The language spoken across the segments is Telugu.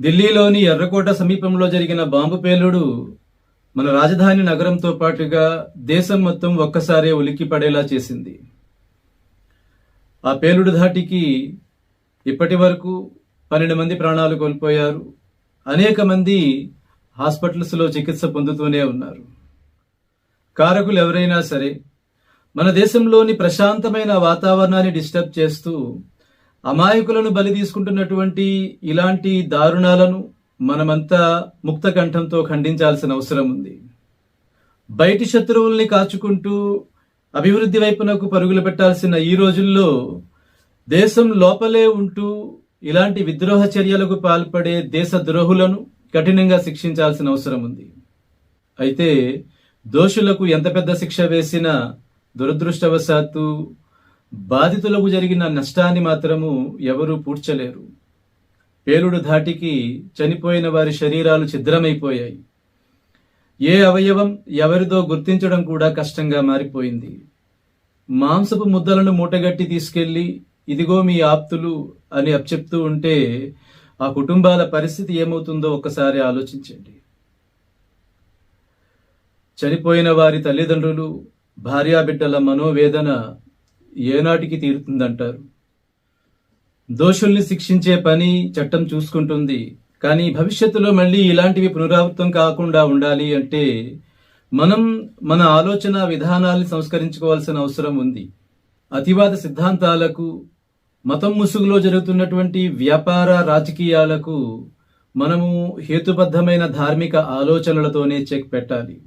ఢిల్లీలోని ఎర్రకోట సమీపంలో జరిగిన బాంబు పేలుడు మన రాజధాని నగరంతో పాటుగా దేశం మొత్తం ఒక్కసారే ఉలిక్కి పడేలా చేసింది. ఆ పేలుడు ధాటికి ఇప్పటి వరకు పన్నెండు మంది ప్రాణాలు కోల్పోయారు. అనేక మంది హాస్పిటల్స్లో చికిత్స పొందుతూనే ఉన్నారు. కారకులు ఎవరైనా సరే మన దేశంలోని ప్రశాంతమైన వాతావరణాన్ని డిస్టర్బ్ చేస్తూ అమాయకులను బలి తీసుకుంటున్నటువంటి ఇలాంటి దారుణాలను మనమంతా ముక్త కంఠంతో ఖండించాల్సిన అవసరం ఉంది. బయటి శత్రువుల్ని కాచుకుంటూ అభివృద్ధి వైపునకు పరుగులు పెట్టాల్సిన ఈ రోజుల్లో దేశం లోపలే ఉంటూ ఇలాంటి విద్రోహ చర్యలకు పాల్పడే దేశ ద్రోహులను కఠినంగా శిక్షించాల్సిన అవసరం ఉంది. అయితే దోషులకు ఎంత పెద్ద శిక్ష వేసినా దురదృష్టవశాత్తు బాధితులకు జరిగిన నష్టాన్ని మాత్రము ఎవరూ పూడ్చలేరు. పేలుడు ధాటికి చనిపోయిన వారి శరీరాలు ఛిద్రమైపోయాయి. ఏ అవయవం ఎవరిదో గుర్తించడం కూడా కష్టంగా మారిపోయింది. మాంసపు ముద్దలను మూటగట్టి తీసుకెళ్ళి ఇదిగో మీ ఆప్తులు అని అప్చెప్తూ ఉంటే ఆ కుటుంబాల పరిస్థితి ఏమవుతుందో ఒక్కసారి ఆలోచించండి. చనిపోయిన వారి తల్లిదండ్రులు భార్యాబిడ్డల మనోవేదన ఏనాటికి తీరుతుందంటారు? దోషుల్ని శిక్షించే పని చట్టం చూసుకుంటుంది. కానీ భవిష్యత్తులో మళ్ళీ ఇలాంటివి పునరావృతం కాకుండా ఉండాలి అంటే మనం మన ఆలోచన విధానాల్ని సంస్కరించుకోవాల్సిన అవసరం ఉంది. అతివాద సిద్ధాంతాలకు మతం ముసుగులో జరుగుతున్నటువంటి వ్యాపార రాజకీయాలకు మనము హేతుబద్ధమైన ధార్మిక ఆలోచనలతోనే చెక్ పెట్టాలి.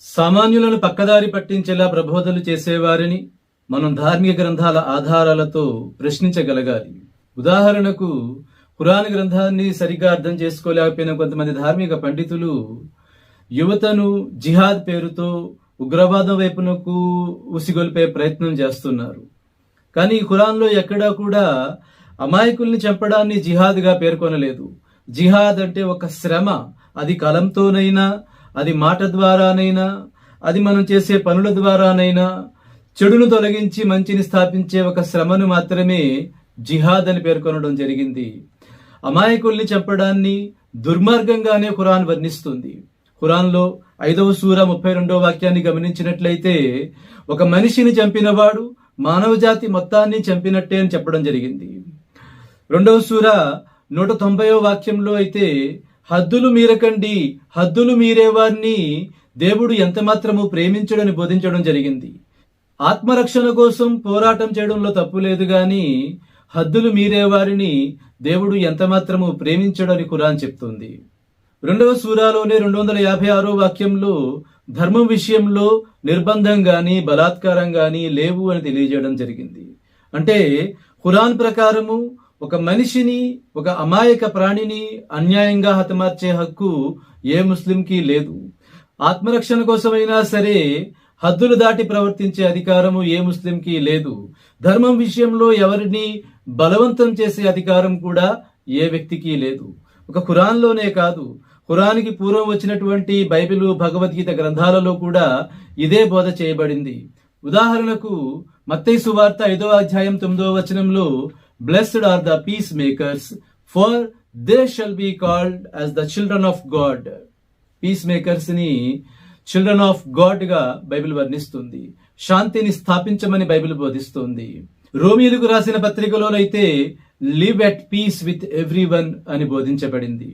సామాన్యులను పక్కదారి పట్టించేలా ప్రబోధలు చేసేవారిని మనం ధార్మిక గ్రంథాల ఆధారాలతో ప్రశ్నించగలగాలి. ఉదాహరణకు ఖురాన్ గ్రంథాన్ని సరిగ్గా అర్థం చేసుకోలేకపోయిన కొంతమంది ధార్మిక పండితులు యువతను జిహాద్ పేరుతో ఉగ్రవాదం వైపునకు ఉసిగొల్పే ప్రయత్నం చేస్తున్నారు. కానీ ఖురాన్లో ఎక్కడా కూడా అమాయకుల్ని చంపడాన్ని జిహాద్గా పేర్కొనలేదు. జిహాద్ అంటే ఒక శ్రమ. అది కలంతోనైనా అది మాట ద్వారానైనా అది మనం చేసే పనుల ద్వారానైనా చెడును తొలగించి మంచిని స్థాపించే ఒక శ్రమను మాత్రమే జిహాద్ అని పేర్కొనడం జరిగింది. అమాయకుల్ని చంపడాన్ని దుర్మార్గంగానే ఖురాన్ వర్ణిస్తుంది. ఖురాన్లో ఐదవ సూర ముప్పై రెండవ వాక్యాన్ని గమనించినట్లయితే ఒక మనిషిని చంపినవాడు మానవజాతి మొత్తాన్ని చంపినట్టే అని చెప్పడం జరిగింది. రెండవ సూర నూట తొంభైవ వాక్యంలో అయితే హద్దులు మీరకండి హద్దులు మీరేవారిని దేవుడు ఎంతమాత్రము ప్రేమించడని బోధించడం జరిగింది. ఆత్మరక్షణ కోసం పోరాటం చేయడంలో తప్పు లేదు గాని హద్దులు మీరే వారిని దేవుడు ఎంతమాత్రము ప్రేమించడని ఖురాన్ చెప్తుంది. రెండవ సూరాలోనే రెండు వందల యాభై ఆరో వాక్యంలో ధర్మం విషయంలో నిర్బంధం గాని బలాత్కారం గాని లేవు అని తెలియజేయడం జరిగింది. అంటే ఖురాన్ ప్రకారము ఒక మనిషిని ఒక అమాయక ప్రాణిని అన్యాయంగా హతమార్చే హక్కు ఏ ముస్లింకి లేదు. ఆత్మరక్షణ కోసమైనా సరే హద్దులు దాటి ప్రవర్తించే అధికారము ఏ ముస్లింకి లేదు. ధర్మం విషయంలో ఎవరిని బలవంతం చేసే అధికారం కూడా ఏ వ్యక్తికి లేదు. ఒక ఖురాన్లోనే కాదు. ఖురాన్కి పూర్వం వచ్చినటువంటి బైబిలు భగవద్గీత గ్రంథాలలో కూడా ఇదే బోధ చేయబడింది. ఉదాహరణకు మత్తయి సువార్త ఐదో అధ్యాయం తొమ్మిదవ వచనంలో blessed are the peace makers for they shall be called as the children of God peace మేకర్స్ని children of గాడ్గా బైబిల్ వర్ణిస్తుంది. శాంతిని స్థాపించమని బైబిల్ బోధిస్తుంది. రోమిలకు రాసిన పత్రికలోనైతే live at peace with everyone అని బోధించబడింది.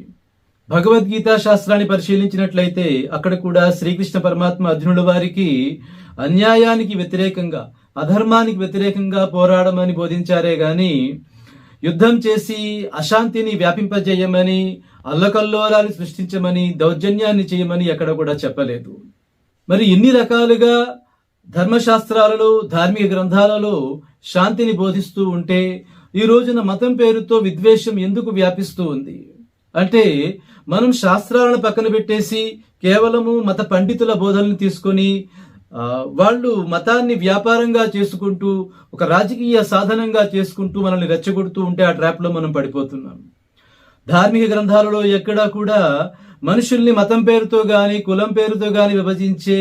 భగవద్గీత శాస్త్రాన్ని పరిశీలించినట్లయితే అక్కడ కూడా శ్రీకృష్ణ పరమాత్మ అర్జునుల వారికి అన్యాయానికి వ్యతిరేకంగా అధర్మానికి వ్యతిరేకంగా పోరాడమని బోధించారే గాని యుద్ధం చేసి అశాంతిని వ్యాపింపజేయమని అల్లకల్లోలాలు సృష్టించమని దౌర్జన్యాన్ని చేయమని ఎక్కడ కూడా చెప్పలేదు. మరి ఇన్ని రకాలుగా ధర్మశాస్త్రాలలో ధార్మిక గ్రంథాలలో శాంతిని బోధిస్తూ ఉంటే ఈ రోజున మతం పేరుతో విద్వేషం ఎందుకు వ్యాపిస్తూ ఉంది? అంటే మనం శాస్త్రాలను పక్కన పెట్టేసి కేవలము మత పండితుల బోధనలు తీసుకొని వాళ్ళు మతాన్ని వ్యాపారంగా చేసుకుంటూ ఒక రాజకీయ సాధనంగా చేసుకుంటూ మనల్ని రెచ్చగొడుతూ ఉంటే ఆ ట్రాప్లో మనం పడిపోతున్నాం. ధార్మిక గ్రంథాలలో ఎక్కడా కూడా మనుషుల్ని మతం పేరుతో కానీ కులం పేరుతో కానీ విభజించే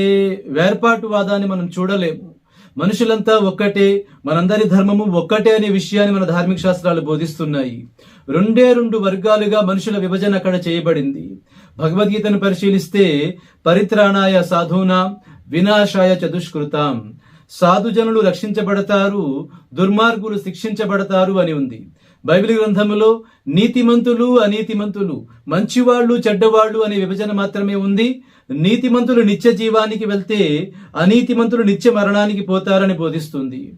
వేర్పాటువాదాన్ని మనం చూడలేము. మనుషులంతా ఒక్కటే మనందరి ధర్మము ఒక్కటే అనే విషయాన్ని మన ధార్మిక శాస్త్రాలు బోధిస్తున్నాయి. రెండే రెండు వర్గాలుగా మనుషుల విభజన అక్కడ చేయబడింది. భగవద్గీతను పరిశీలిస్తే పరిత్రాణాయ సాధూనా వినాశాయ చతుష్కృతాం సాధుజనులు రక్షించబడతారు దుర్మార్గులు శిక్షించబడతారు అని ఉంది. బైబిల్ గ్రంథములో నీతిమంతులు అనీతిమంతులు మంచివాళ్ళు చెడ్డవాళ్ళు అనే విభజన మాత్రమే ఉంది. నీతిమంతులు నిత్య జీవానికి వెళ్తే అనీతిమంతులు నిత్య మరణానికి పోతారని బోధిస్తుంది.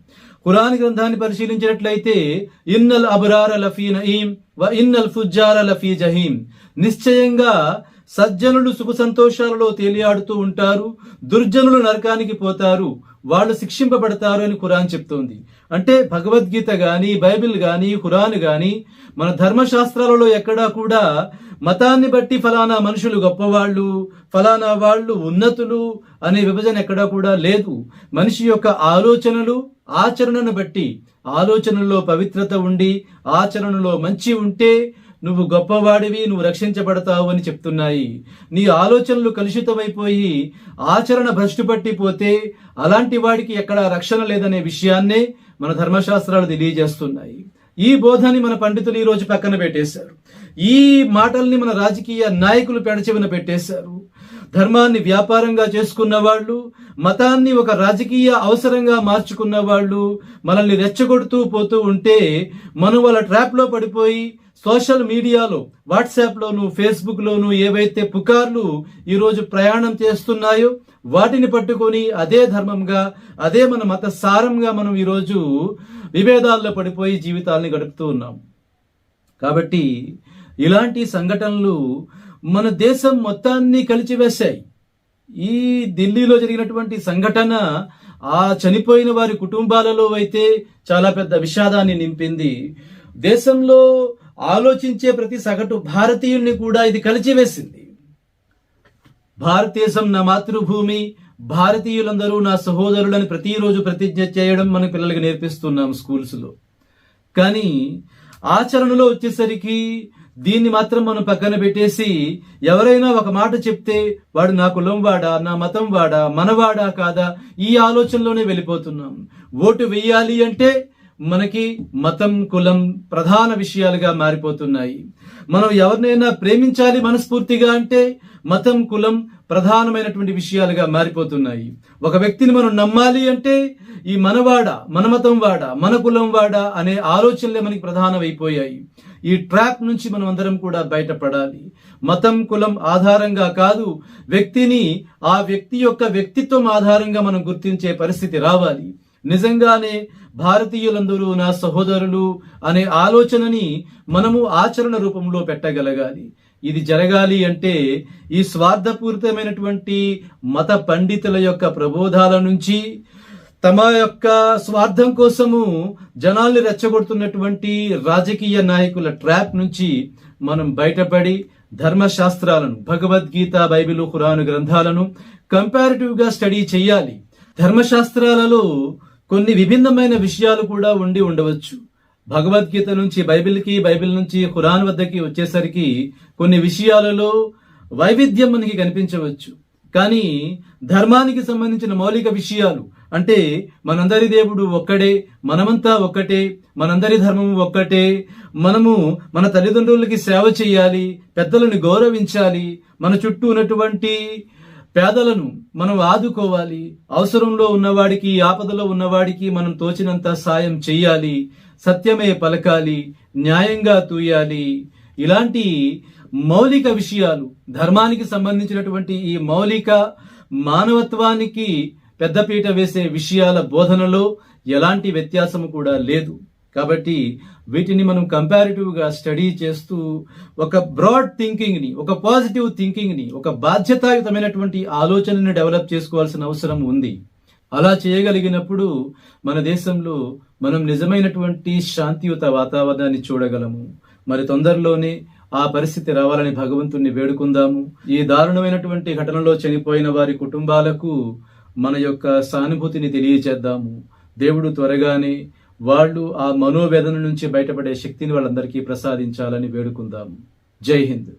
ఖురాన్ గ్రంథాన్ని పరిశీలించినట్లయితే ఇన్నల్ అబరార లఫీ నయీం వ ఇన్నల్ ఫుజ్జార లఫీ జహీం. నిశ్చయంగా సజ్జనులు సుఖ సంతోషాలలో తేలియాడుతూ ఉంటారు దుర్జనులు నరకానికి పోతారు వాళ్ళు శిక్షింపబడతారు అని ఖురాన్ చెప్తోంది. అంటే భగవద్గీత గాని బైబిల్ గాని ఖురాన్ గాని మన ధర్మశాస్త్రాలలో ఎక్కడా కూడా మతాన్ని బట్టి ఫలానా మనుషులు గొప్పవాళ్ళు ఫలానా వాళ్ళు ఉన్నతులు అనే విభజన ఎక్కడా కూడా లేదు. మనిషి యొక్క ఆలోచనలు ఆచరణను బట్టి ఆలోచనలో పవిత్రత ఉండి ఆచరణలో మంచి ఉంటే నువ్వు గొప్పవాడివి నువ్వు రక్షించబడతావు అని చెప్తున్నాయి. నీ ఆలోచనలు కలుషితమైపోయి ఆచరణ భ్రష్టు పట్టిపోతే అలాంటి వాడికి ఎక్కడ రక్షణ లేదనే విషయాన్నే మన ధర్మశాస్త్రాలు తెలియజేస్తున్నాయి. ఈ బోధని మన పండితులు ఈ రోజు పక్కన పెట్టేశారు. ఈ మాటల్ని మన రాజకీయ నాయకులు పెడచెవిన పెట్టేశారు. ధర్మాన్ని వ్యాపారంగా చేసుకున్న వాళ్ళు మతాన్ని ఒక రాజకీయ అవసరంగా మార్చుకున్న వాళ్ళు మనల్ని రెచ్చగొడుతూ పోతూ ఉంటే మనం వాళ్ళ ట్రాప్లో పడిపోయి సోషల్ మీడియాలో వాట్సాప్లోను ఫేస్బుక్లోను ఏవైతే పుకార్లు ఈరోజు ప్రయాణం చేస్తున్నాయో వాటిని పట్టుకొని అదే ధర్మంగా అదే మన మత సారంగా మనం ఈరోజు విభేదాల్లో పడిపోయి జీవితాల్ని గడుపుతూ ఉన్నాం. కాబట్టి ఇలాంటి సంఘటనలు మన దేశం మొత్తాన్ని కలిచివేశాయి. ఈ ఢిల్లీలో జరిగినటువంటి సంఘటన ఆ చనిపోయిన వారి కుటుంబాలలో అయితే చాలా పెద్ద విషాదాన్ని నింపింది. దేశంలో ఆలోచించే ప్రతి సగటు భారతీయుల్ని కూడా ఇది కలిచివేసింది. భారతదేశం నా మాతృభూమి భారతీయులందరూ నా సహోదరులని ప్రతిరోజు ప్రతిజ్ఞ చేయడం మన పిల్లలకి నేర్పిస్తున్నాం స్కూల్స్లో. కానీ ఆచరణలో వచ్చేసరికి దీన్ని మాత్రం మనం పక్కన పెట్టేసి ఎవరైనా ఒక మాట చెప్తే వాడు నా కులం వాడా నా మతం వాడా మనవాడా కాదా ఈ ఆలోచనలోనే వెళ్ళిపోతున్నాం. ఓటు వెయ్యాలి అంటే మనకి మతం కులం ప్రధాన విషయాలుగా మారిపోతున్నాయి. మనం ఎవరినైనా ప్రేమించాలి మనస్ఫూర్తిగా అంటే మతం కులం ప్రధానమైనటువంటి విషయాలుగా మారిపోతున్నాయి. ఒక వ్యక్తిని మనం నమ్మాలి అంటే ఈ మనవాడ మన మతం వాడ మన కులం వాడ అనే ఆలోచనలే మనకి ప్రధానమైపోయాయి. ఈ ట్రాప్ నుంచి మనం అందరం కూడా బయటపడాలి. మతం కులం ఆధారంగా కాదు వ్యక్తిని ఆ వ్యక్తి యొక్క వ్యక్తిత్వం ఆధారంగా మనం గుర్తించే పరిస్థితి రావాలి. నిజంగానే భారతీయులందరూ నా సహోదరులు అనే ఆలోచనని మనము ఆచరణ రూపంలో పెట్టగలగాలి. ఇది జరగాలి అంటే ఈ స్వార్థపూరితమైనటువంటి మత పండితుల యొక్క ప్రబోధాల నుంచి తమ యొక్క స్వార్థం కోసము జనాల్ని రెచ్చగొడుతున్నటువంటి రాజకీయ నాయకుల ట్రాప్ నుంచి మనం బయటపడి ధర్మశాస్త్రాలను భగవద్గీత బైబిల్ ఖురాను గ్రంథాలను కంపారిటివ్గా స్టడీ చేయాలి. ధర్మశాస్త్రాలలో కొన్ని విభిన్నమైన విషయాలు కూడా ఉండి ఉండవచ్చు. భగవద్గీత నుంచి బైబిల్కి బైబిల్ నుంచి ఖురాన్ వద్దకి వచ్చేసరికి కొన్ని విషయాలలో వైవిధ్యం మనకి కనిపించవచ్చు. కానీ ధర్మానికి సంబంధించిన మౌలిక విషయాలు అంటే మనందరి దేవుడు ఒక్కడే మనమంతా ఒక్కటే మనందరి ధర్మం ఒక్కటే మనము మన తల్లిదండ్రులకి సేవ చేయాలి పెద్దలను గౌరవించాలి మన చుట్టూ ఉన్నటువంటి పేదలను మనం ఆదుకోవాలి అవసరంలో ఉన్నవాడికి ఆపదలో ఉన్నవాడికి మనం తోచినంత సాయం చెయ్యాలి సత్యమే పలకాలి న్యాయంగా తూయాలి. ఇలాంటి మౌలిక విషయాలు ధర్మానికి సంబంధించినటువంటి ఈ మౌలిక మానవత్వానికి పెద్దపీట వేసే విషయాల బోధనలో ఎలాంటి వ్యత్యాసము కూడా లేదు. కాబట్టి వీటిని మనం కంపారిటివ్గా స్టడీ చేస్తూ ఒక బ్రాడ్ థింకింగ్ని ఒక పాజిటివ్ థింకింగ్ని ఒక బాధ్యతాయుతమైనటువంటి ఆలోచనని డెవలప్ చేసుకోవాల్సిన అవసరం ఉంది. అలా చేయగలిగినప్పుడు మన దేశంలో మనం నిజమైనటువంటి శాంతియుత వాతావరణాన్ని చూడగలము. మరి తొందరలోనే ఆ పరిస్థితి రావాలని భగవంతుణ్ణి వేడుకుందాము. ఈ దారుణమైనటువంటి ఘటనలో చనిపోయిన వారి కుటుంబాలకు మన యొక్క సానుభూతిని తెలియచేద్దాము. దేవుడు త్వరగానే వాళ్ళు ఆ మనోవేదన నుంచి బయటపడే శక్తిని వాళ్ళందరికీ ప్రసాదించాలని వేడుకుందాము. జై హింద్.